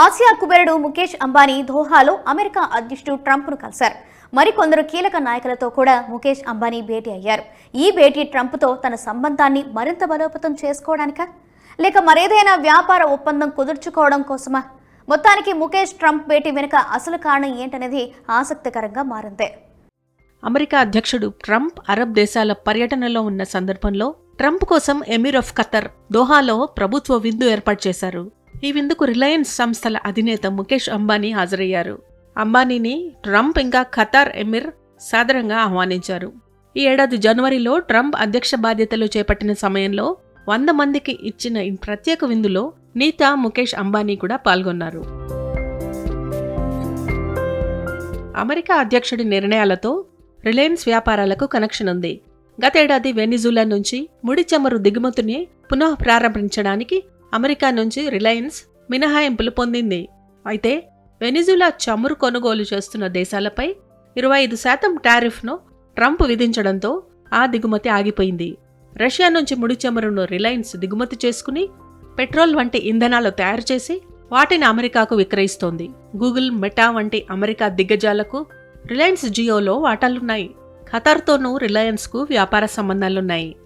Asia కుబేరుడు Mukesh Ambani దోహాలో America అధ్యక్షుడు ట్రంప్ను కలిశారు. మరికొందరు కీలక నాయకులతో కూడా ముఖేష్ అంబానీ భేటీ అయ్యారు. ఈ భేటీ ట్రంప్తో తన సంబంధాన్ని మరింత బలోపేతం చేసుకోవడానికా? లేక మరేదైనా వ్యాపార ఒప్పందం కుదుర్చుకోవడం కోసమా? మొత్తానికి ముఖేష్ ట్రంప్ భేటీ వెనుక అసలు కారణం ఏంటనేది ఆసక్తికరంగా మారింది. అమెరికా అధ్యక్షుడు ట్రంప్ అరబ్ దేశాల పర్యటనలో ఉన్న సందర్భంలో ట్రంప్ కోసం ఎమిర్ ఆఫ్ ఖతర్ దోహాలో ప్రభుత్వ విందు ఏర్పాటు చేశారు. ఈ విందుకు రిలయన్స్ సంస్థల అధినేత ముఖేష్ అంబానీ హాజరయ్యారు. అంబానీని ట్రంప్ ఇంకా ఖతార్ ఎమిర్ సాదరంగా ఆహ్వానించారు. ఈ ఏడాది జనవరిలో ట్రంప్ అధ్యక్ష బాధ్యతలు చేపట్టిన సమయంలో వంద మందికి ఇచ్చిన ఈ ప్రత్యేక విందులో నీతా ముఖేష్ అంబానీ కూడా పాల్గొన్నారు. అమెరికా అధ్యక్షుడి నిర్ణయాలతో రిలయన్స్ వ్యాపారాలకు కనెక్షన్ ఉంది. గతేడాది వెనిజులా నుంచి ముడి చమురు దిగుమతిని పునః ప్రారంభించడానికి అమెరికా నుంచి రిలయన్స్ మినహాయింపులు పొందింది. అయితే వెనిజులా చమురు కొనుగోలు చేస్తున్న దేశాలపై ఇరవై ఐదు శాతం టారిఫ్ను ట్రంప్ విధించడంతో ఆ దిగుమతి ఆగిపోయింది. రష్యా నుంచి ముడి చమురును రిలయన్స్ దిగుమతి చేసుకుని పెట్రోల్ వంటి ఇంధనాలు తయారు చేసి వాటిని అమెరికాకు విక్రయిస్తోంది. గూగుల్ మెటా వంటి అమెరికా దిగ్గజాలకు రిలయన్స్ జియోలో వాటాలున్నాయి. ఖతార్తోనూ రిలయన్స్కు వ్యాపార సంబంధాలున్నాయి.